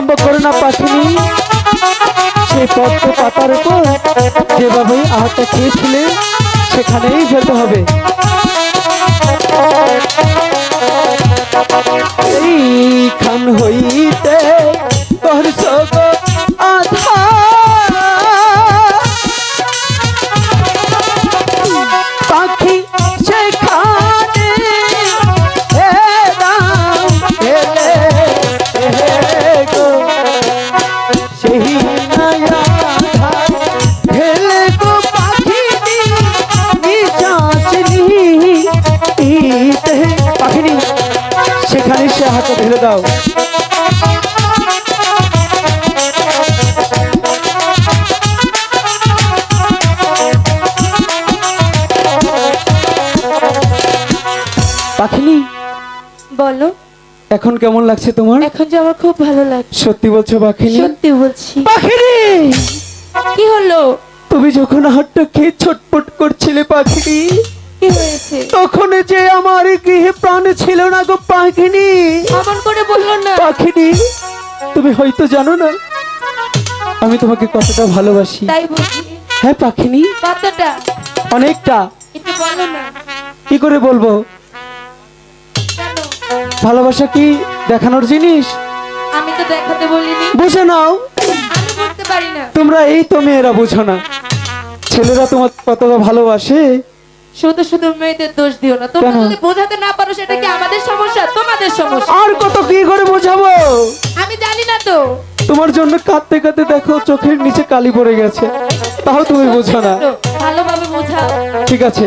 বিলম্ব করো না পাখিনি। সেই পদ্ম পাতার উপর যেভাবে আহারটা খেয়েছিলে সেখানেই যেতে হবে। হাতে ঢেলে দাও। পাখিনি? বলো। এখন কেমন লাগছে তোমার? এখন যে আমার খুব ভালো লাগছে। সত্যি বলছো পাখিনি? সত্যি বলছি। পাখিনি! কি হলো? তুমি যখন হাতটা খেয়ে ছটপট করছিলে পাখিনি কি হয়েছে? তখন যে আমার গৃহে প্রাণ ছিল না গো পাখিনি। অমন করে বলল না। পাখিনি তুমি হয়তো জানো না আমি তোমাকে কতটা ভালোবাসি। তাই হ্যাঁ পাখিনি? কতটা? অনেকটা। একটু বলো না। কি করে বলব? ভালোবাসা কি দেখানোর জিনিস? আমি তো দেখাতে বলিনি। বুঝে নাও। আমি বলতে পারি না। তোমরা এই তো মেয়েরা বুঝো না। ছেলেরা তোমার কতটা ভালোবাসে। শুধু শুধু মেয়েদের দোষ দিও না। তোমরা যদি বোঝাতে না পারো সেটা কি আমাদের সমস্যা? তোমাদের সমস্যা। আর কত কি করে বোঝাবো? আমি জানি না তো। তোমার জন্য কাঁদতে কাঁদতে দেখো চোখের নিচে কালি পড়ে গেছে। তাও তুমি বোঝো না। ভালোভাবে বোঝাও। ঠিক আছে।